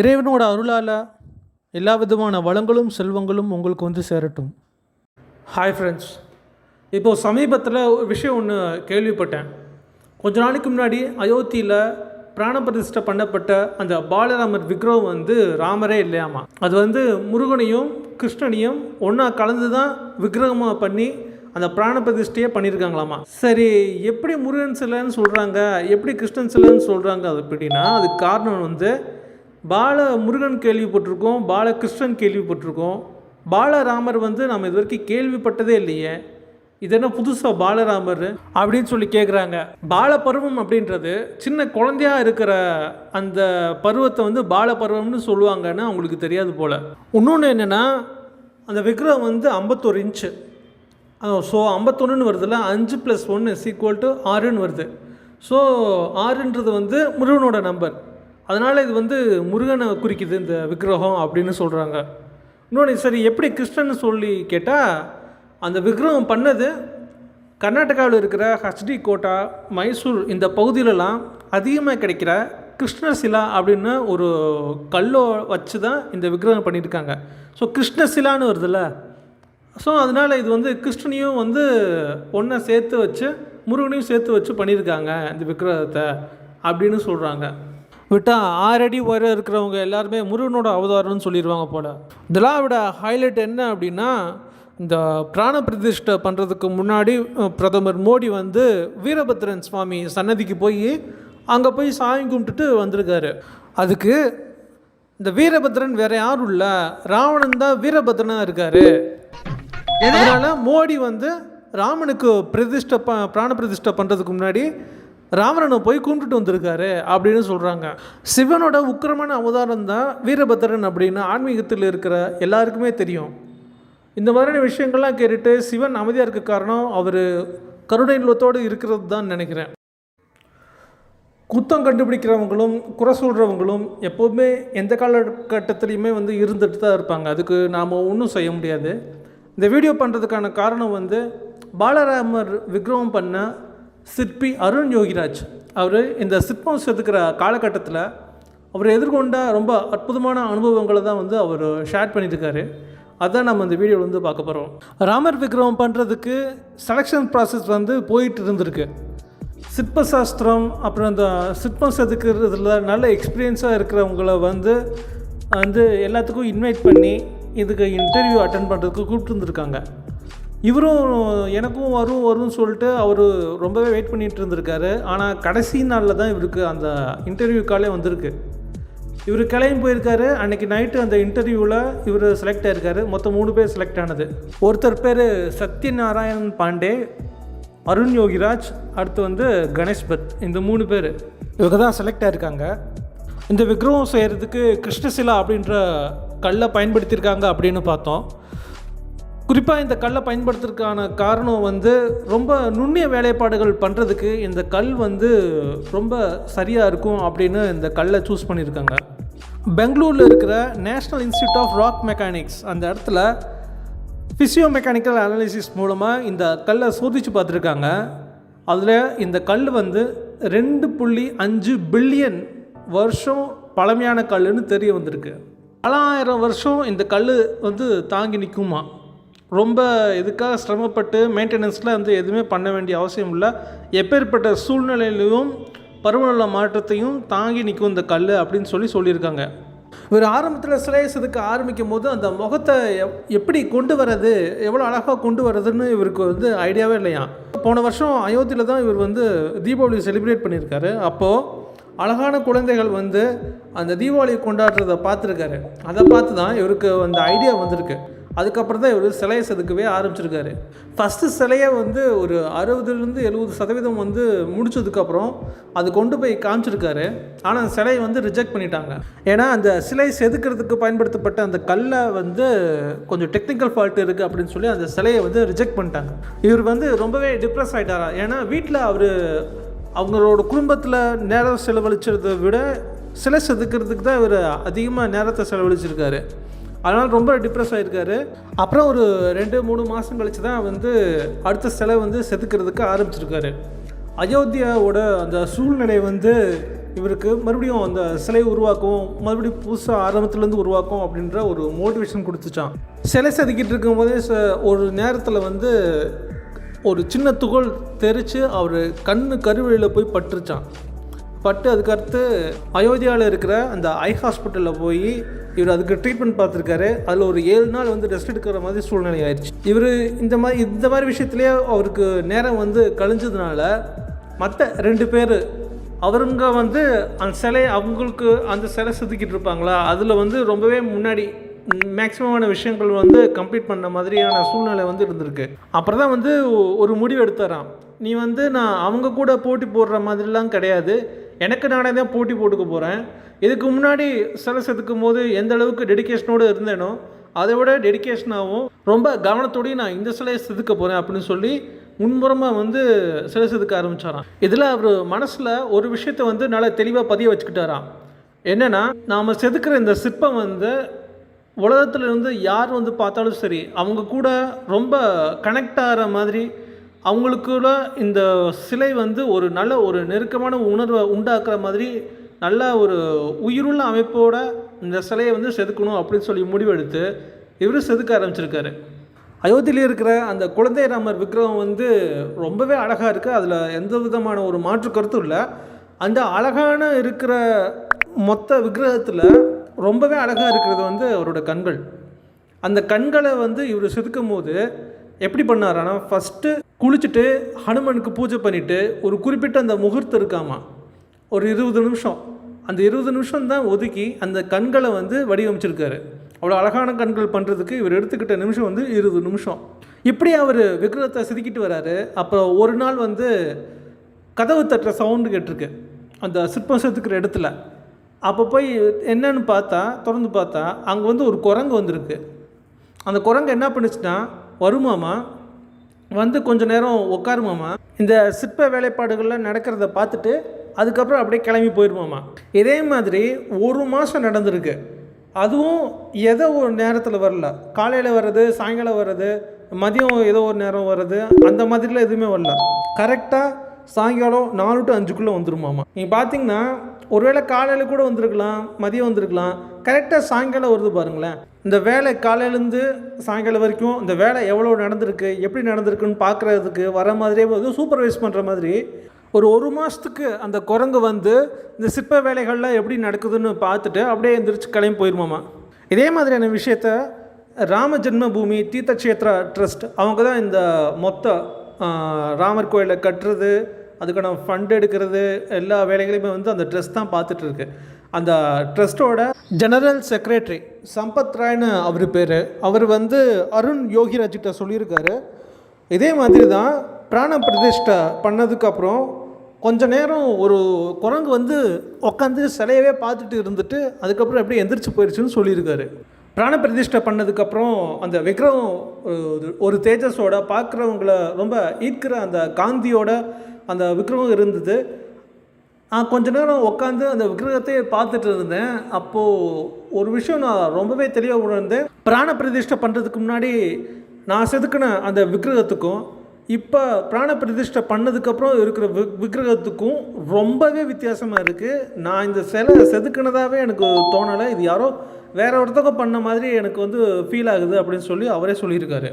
இறைவனோட அருளால் எல்லா விதமான வளங்களும் செல்வங்களும் உங்களுக்கு வந்து சேரட்டும். ஹாய் ஃப்ரெண்ட்ஸ் இப்போது சமீபத்தில் ஒரு விஷயம் ஒன்று கேள்விப்பட்டேன். கொஞ்ச நாளைக்கு முன்னாடி அயோத்தியில் பிராணபிரதிஷ்டை பண்ணப்பட்ட அந்த பாலராமர் விக்கிரகம் வந்து ராமரே இல்லையாமா? அது வந்து முருகனையும் கிருஷ்ணனையும் ஒன்றா கலந்து தான் விக்கிரகமாக பண்ணி அந்த பிராண பிரதிஷ்டையே பண்ணியிருக்காங்களாமா சரி எப்படி முருகன் சிலைன்னு சொல்கிறாங்க எப்படி கிருஷ்ணன் சிலைன்னு சொல்கிறாங்க அது எப்படின்னா அதுக்கு காரணம் வந்து பால முருகன் கேள்விப்பட்டிருக்கோம் பாலகிருஷ்ணன் கேள்விப்பட்டிருக்கோம். பாலராமர் வந்து நம்ம இது வரைக்கும் கேள்விப்பட்டதே இல்லையே. இது என்ன புதுசாக பாலராமர்? அப்படின்னு சொல்லி கேட்குறாங்க பால பருவம் அப்படின்றது சின்ன குழந்தையா இருக்கிற அந்த பருவத்தை வந்து பால பருவம்னு சொல்லுவாங்கன்னு அவங்களுக்கு தெரியாது போல். இன்னொன்று என்னென்னா அந்த விக்ரம் வந்து ஐம்பத்தோரு இன்ச்சு ஸோ ஐம்பத்தொன்றுன்னு வருதுல்ல அஞ்சு ப்ளஸ் ஒன்று சீக்குவல் டு ஆறுன்னு வருது. ஸோ ஆறுன்றது வந்து முருகனோட நம்பர் அதனால் இது வந்து முருகனை குறிக்குது இந்த விக்கிரகம் அப்படின்னு சொல்கிறாங்க இன்னொன்று சரி எப்படி கிருஷ்ணன் சொல்லி கேட்டால் அந்த விக்கிரகம் பண்ணது கர்நாடகாவில் இருக்கிற ஹச்டி கோட்டா மைசூர் இந்த பகுதியிலலாம் அதிகமாக கிடைக்கிற கிருஷ்ணசிலா அப்படின்னு ஒரு கல்லோ வச்சு தான் இந்த விக்கிரகம் பண்ணியிருக்காங்க. ஸோ கிருஷ்ணசிலான்னு வருதுல்ல. ஸோ அதனால் இது வந்து கிருஷ்ணனையும் வந்து ஒன்றை சேர்த்து வச்சு முருகனையும் சேர்த்து வச்சு பண்ணியிருக்காங்க இந்த விக்கிரகத்தை அப்படின்னு சொல்கிறாங்க விட்டால் ஆறடி உயரம் இருக்கிறவங்க எல்லாருமே முருகனோட அவதாரம்னு சொல்லிடுவாங்க போல். இதெல்லாம் விட ஹைலைட் என்ன அப்படின்னா இந்த பிராண பிரதிஷ்டை பண்ணுறதுக்கு முன்னாடி பிரதமர் மோடி வந்து வீரபத்ரன் சுவாமி சன்னதிக்கு போய் அங்கே போய் சாமி கும்பிட்டுட்டு வந்திருக்காரு. அதுக்கு இந்த வீரபத்ரன் வேற யாரும் இல்லை ராவணன் தான் வீரபத்ரனாக இருக்காரு. அதனால மோடி வந்து ராமனுக்கு பிரதிஷ்டை ப பிராண பிரதிஷ்டை பண்ணுறதுக்கு முன்னாடி ராவணனை போய் கும்பிட்டுட்டு வந்திருக்காரு அப்படின்னு சொல்கிறாங்க சிவனோட உக்கிரமான அவதாரம் தான் வீரபத்திரன் அப்படின்னு ஆன்மீகத்தில் இருக்கிற எல்லாருக்குமே தெரியும். இந்த மாதிரியான விஷயங்கள்லாம் கேட்டுட்டு சிவன் அமைதியாக இருக்க காரணம் அவர் கருணை உள்ளத்தோடு இருக்கிறது தான் நினைக்கிறேன். குத்தம் கண்டுபிடிக்கிறவங்களும் குறை சொல்கிறவங்களும் எப்போவுமே எந்த காலகட்டத்துலேயுமே வந்து இருந்துட்டு தான் இருப்பாங்க. அதுக்கு நாம் ஒன்றும் செய்ய முடியாது. இந்த வீடியோ பண்ணுறதுக்கான காரணம் வந்து பாலராமர் விக்ரமம் பண்ண சிற்பி அருண் யோகிராஜ் அவர் இந்த சிற்பம் செதுக்கிற காலகட்டத்தில் அவர் எதிர்கொண்ட ரொம்ப அற்புதமான அனுபவங்களை தான் வந்து அவர் ஷேர் பண்ணியிருக்காரு. அதான் நம்ம இந்த வீடியோவில் வந்து பார்க்க போகிறோம் ராமர் விக்ரமம் பண்ணுறதுக்கு செலெக்ஷன் ப்ராசஸ் வந்து போயிட்டு இருந்திருக்கு. சிற்பசாஸ்திரம் அப்புறம் இந்த சிற்பம் செதுக்கிறதுல நல்ல எக்ஸ்பீரியன்ஸாக இருக்கிறவங்கள வந்து வந்து எல்லாத்துக்கும் இன்வைட் பண்ணி இதுக்கு இன்டர்வியூ அட்டன் பண்ணுறதுக்கு கூப்பிட்டு இருந்திருக்காங்க. இவரும் எனக்கும் வரும் வரும்னு சொல்லிட்டு அவர் ரொம்பவே வெயிட் பண்ணிகிட்டு இருந்திருக்காரு. ஆனால் கடைசி நாளில் தான் இவருக்கு அந்த இன்டர்வியூ காலே வந்திருக்கு. இவர் கிளம்பி போயிருக்காரு. அன்றைக்கி நைட்டு அந்த இன்டர்வியூவில் இவர் செலக்ட் ஆயிருக்காரு. மொத்தம் மூணு பேர் செலக்ட் ஆனது. ஒருத்தர் பேர் சத்யநாராயண் பாண்டே அருண் யோகிராஜ் அடுத்து வந்து கணேஷ் பத் இந்த மூணு பேர். இவங்க தான் செலக்ட் ஆயிருக்காங்க. இந்த விக்ரகம் செய்கிறதுக்கு கிருஷ்ணசிலா அப்படின்ற கல்லை பயன்படுத்தியிருக்காங்க அப்படின்னு பார்த்தோம். குறிப்பாக இந்த கல்லை பயன்படுத்துறதுக்கான காரணம் வந்து ரொம்ப நுண்ணிய வேலைப்பாடுகள் பண்ணுறதுக்கு இந்த கல் வந்து ரொம்ப சரியாக இருக்கும் அப்படின்னு இந்த கல்லை சூஸ் பண்ணியிருக்காங்க. பெங்களூரில் இருக்கிற national institute of rock mechanics அந்த இடத்துல ஃபிசியோ மெக்கானிக்கல் அனாலிசிஸ் மூலமாக இந்த கல்லை சோதித்து பார்த்துருக்காங்க. அதில் இந்த கல் வந்து ரெண்டு புள்ளி அஞ்சு பில்லியன் வருஷம் பழமையான கல்லுன்னு தெரிய வந்திருக்கு. பல ஆயிரம் வருஷம் இந்த கல் வந்து தாங்கி நிற்குமா ரொம்ப இதுக்காக சிரமப்பட்டு மெயின்டெனன்ஸில் வந்து எதுவுமே பண்ண வேண்டிய அவசியம் இல்லை. எப்பேற்பட்ட சூழ்நிலையிலையும் பருவநிலை மாற்றத்தையும் தாங்கி நிற்கும் இந்த கல் அப்படின்னு சொல்லி சொல்லியிருக்காங்க. இவர் ஆரம்பத்தில் சிலையை செதுக்க ஆரம்பிக்கும் போது அந்த முகத்தை எப்- எப்படி கொண்டு வர்றது எவ்வளோ அழகாக கொண்டு வர்றதுன்னு இவருக்கு வந்து ஐடியாவே இல்லையா. போன வருஷம் அயோத்தியில் தான் இவர் வந்து தீபாவளி செலிப்ரேட் பண்ணியிருக்காரு. அப்போது அழகான குழந்தைகள் வந்து அந்த தீபாவளி கொண்டாடுறத பார்த்துருக்காரு. அதை பார்த்து தான் இவருக்கு அந்த ஐடியா வந்திருக்கு. அதுக்கப்புறம் தான் இவர் சிலையை செதுக்கவே ஆரம்பிச்சிருக்காரு. ஃபஸ்ட்டு சிலையை வந்து ஒரு அறுபதுலேருந்து எழுபது சதவீதம் வந்து முடிச்சதுக்கப்புறம் அது கொண்டு போய் காமிச்சிருக்காரு. ஆனால் அந்த சிலையை வந்து ரிஜெக்ட் பண்ணிட்டாங்க. ஏன்னா அந்த சிலை செதுக்கிறதுக்கு பயன்படுத்தப்பட்ட அந்த கல்லை வந்து கொஞ்சம் டெக்னிக்கல் ஃபால்ட் இருக்குது அப்படின்னு சொல்லி அந்த சிலையை வந்து ரிஜெக்ட் பண்ணிட்டாங்க. இவர் வந்து ரொம்பவே டிப்ரெஸ் ஆகிட்டாரா ஏன்னா வீட்டில் அவர் அவங்களோட குடும்பத்தில் நேரம் செலவழிச்சதை விட சிலை செதுக்கிறதுக்கு தான் இவர் அதிகமாக நேரத்தை செலவழிச்சிருக்காரு. அதனால் ரொம்ப டிப்ரெஸ் ஆகிருக்காரு அப்புறம் ஒரு ரெண்டு மூணு மாதம் கழிச்சு தான் வந்து அடுத்த சிலை வந்து செதுக்கிறதுக்கு ஆரம்பிச்சிருக்காரு. அயோத்தியாவோட அந்த சூழ்நிலை வந்து இவருக்கு மறுபடியும் அந்த சிலையை உருவாக்கும் மறுபடியும் புதுசாக ஆரம்பத்துலேருந்து உருவாக்கும் அப்படின்ற ஒரு மோட்டிவேஷன் கொடுத்துச்சான் சிலை செதுக்கிட்டு இருக்கும்போதே ச- ஒரு நேரத்தில் வந்து ஒரு சின்ன துகள் தெரித்து அவர் கண்ணு கருவழியில் போய் பட்டுருச்சான் பட்டு அதுக்கடுத்து அயோத்தியாவில் இருக்கிற அந்த ஐ ஹாஸ்பிட்டலில் போய் இவர் அதுக்கு ட்ரீட்மெண்ட் பார்த்துருக்காரு. அதில் ஒரு ஏழு நாள் வந்து ரெஸ்ட் எடுக்கிற மாதிரி சூழ்நிலை ஆயிடுச்சு. இவர் இந்த மாதிரி இந்த மாதிரி விஷயத்துலேயே அவருக்கு நேரம் வந்து கழிஞ்சதுனால மற்ற ரெண்டு பேர் அவருங்க வந்து அந்த சிலை அவங்களுக்கு அந்த சிலை செதுக்கிட்டு இருப்பாங்களா? அதில் வந்து ரொம்பவே முன்னாடி மேக்ஸிமமான விஷயங்கள் வந்து கம்ப்ளீட் பண்ண மாதிரியான சூழ்நிலை வந்து இருந்திருக்கு. அப்புறம் தான் வந்து ஒரு முடிவு எடுத்துறான் நீ வந்து நான் அவங்க கூட போட்டி போடுற மாதிரிலாம் கிடையாது. எனக்கு நானே தான் போட்டி போட்டுக்க போகிறேன் இதுக்கு முன்னாடி சிலை செதுக்கும் போது எந்த அளவுக்கு டெடிகேஷனோடு இருந்தேனோ அதை விட டெடிகேஷனாகவும் ரொம்ப கவனத்தோடையும் நான் இந்த சிலையை செதுக்க போகிறேன் அப்படின்னு சொல்லி முன்புறமாக வந்து சிலை செதுக்க ஆரம்பித்தாராம் இதில் அவர் மனசில் ஒரு விஷயத்தை வந்து நல்லா தெளிவாக பதிய வச்சுக்கிட்டாராம். என்னென்னா நாம் செதுக்கிற இந்த சிற்பம் வந்து உலகத்துல இருந்து யார் வந்து பார்த்தாலும் சரி அவங்க கூட ரொம்ப கனெக்ட் ஆகிற மாதிரி அவங்களுக்குள்ள இந்த சிலை வந்து ஒரு நல்ல ஒரு நெருக்கமான உணர்வை உண்டாக்குற மாதிரி நல்ல ஒரு உயிருள்ள அமைப்போட இந்த சிலையை வந்து செதுக்கணும் அப்படின்னு சொல்லி முடிவெடுத்து இவர் செதுக்க ஆரம்பிச்சிருக்காரு. அயோத்தியில் இருக்கிற அந்த குழந்தை ராமர் விக்ரமம் வந்து ரொம்பவே அழகாக இருக்குது அதில் எந்த விதமான ஒரு மாற்று கருத்தும் இல்லை. அந்த அழகான இருக்கிற மொத்த விக்கிரகத்தில் ரொம்பவே அழகாக இருக்கிறது வந்து அவரோட கண்கள். அந்த கண்களை வந்து இவர் செதுக்கும் போது எப்படி பண்ணாரானா ஃபஸ்ட்டு குளிச்சுட்டு ஹனுமனுக்கு பூஜை பண்ணிவிட்டு ஒரு குறிப்பிட்ட அந்த முகூர்த்தம் இருக்காமா? ஒரு இருபது நிமிஷம். அந்த இருபது நிமிஷம் தான் ஒதுக்கி அந்த கண்களை வந்து வடிவமைச்சிருக்காரு. அவ்வளோ அழகான கண்கள் பண்ணுறதுக்கு இவர் எடுத்துக்கிட்ட நிமிஷம் வந்து இருபது நிமிஷம். இப்படி அவர் விக்கிரகத்தை செதுக்கிட்டு வராரு. அப்போ ஒரு நாள் வந்து கதவு தட்டுற சவுண்டு கேட்டிருக்கு. அந்த சிற்பம் செதுக்கிற இடத்துல. அப்போ போய் என்னன்னு பார்த்தா திறந்து பார்த்தா அங்கே வந்து ஒரு குரங்கு வந்திருக்கு. அந்த குரங்கு என்ன பண்ணுச்சுன்னா வருமாமா வந்து கொஞ்ச நேரம் உட்காருமாமா இந்த சிற்ப வேலைப்பாடுகள்லாம் நடக்கிறத பார்த்துட்டு அதுக்கப்புறம் அப்படியே கிளம்பி போயிடுவோமா இதே மாதிரி ஒரு மாதம் நடந்திருக்கு. அதுவும் எதோ ஒரு நேரத்தில் வரல. காலையில் வர்றது சாயங்காலம் வர்றது மதியம் ஏதோ ஒரு நேரம் வர்றது அந்த மாதிரிலாம் எதுவுமே வரல. கரெக்டாக சாயங்காலம் நாலு டு அஞ்சுக்குள்ளே வந்துருமாமா. நீங்கள் பார்த்தீங்கன்னா ஒருவேளை காலையில் கூட வந்திருக்கலாம் மதியம் வந்திருக்கலாம். கரெக்டாக சாயங்காலம் வருது பாருங்களேன். இந்த வேலை காலையிலேருந்து சாயங்காலம் வரைக்கும் இந்த வேலை எவ்வளோ நடந்திருக்கு எப்படி நடந்திருக்குன்னு பார்க்குறதுக்கு வர மாதிரியே வந்து சூப்பர்வைஸ் பண்ணுற மாதிரி ஒரு ஒரு மாதத்துக்கு அந்த குரங்கு வந்து இந்த சிற்ப வேலைகள்லாம் எப்படி நடக்குதுன்னு பார்த்துட்டு அப்படியே எந்திரிச்சு கிளம்பி போயிருமாமா. இதே மாதிரியான விஷயத்த ராம ஜென்மபூமி தீர்த்தக்ஷேத்ரா ட்ரஸ்ட் அவங்க தான் இந்த மொத்த ராமர் கோயிலை கட்டுறது அதுக்கான ஃபண்ட் எடுக்கிறது எல்லா வேலைகளையுமே வந்து அந்த ட்ரெஸ் தான் பார்த்துட்டு இருக்கு அந்த ட்ரஸ்ட்டோட ஜெனரல் செக்ரட்டரி சம்பத் ராய்னு அவர் பேர். அவர் வந்து அருண் யோகிராஜ்கிட்ட சொல்லியிருக்காரு. இதே மாதிரி தான் பிராண பிரதிஷ்டை பண்ணதுக்கப்புறம் கொஞ்ச நேரம் ஒரு குரங்கு வந்து உட்காந்து சிலையவே பார்த்துட்டு இருந்துட்டு அதுக்கப்புறம் எப்படி எந்திரிச்சு போயிடுச்சுன்னு சொல்லியிருக்காரு. பிராண பிரதிஷ்டை பண்ணதுக்கப்புறம் அந்த விக்ரம் ஒரு- ஒரு தேஜஸோட பார்க்குறவங்கள ரொம்ப ஈர்க்கிற அந்த காந்தியோட அந்த விக்ரமம் இருந்தது. நான் கொஞ்ச நேரம் உட்காந்து அந்த விக்கிரகத்தையே பார்த்துட்டு இருந்தேன். அப்போது ஒரு விஷயம் நான் ரொம்பவே தெளிவாக உணர்ந்தேன். பிராண பிரதிஷ்டை பண்ணுறதுக்கு முன்னாடி நான் செதுக்கின அந்த விக்கிரகத்துக்கும் இப்போ பிராண பிரதிஷ்டை பண்ணதுக்கப்புறம் இருக்கிற வி விக்கிரகத்துக்கும் ரொம்பவே வித்தியாசமாக இருக்குது நான் இந்த சிலை செதுக்கினதாகவே எனக்கு தோணலை. இது யாரோ வேற ஒருத்தவங்க பண்ண மாதிரி எனக்கு வந்து ஃபீல் ஆகுது அப்படின்னு சொல்லி அவரே சொல்லியிருக்காரு.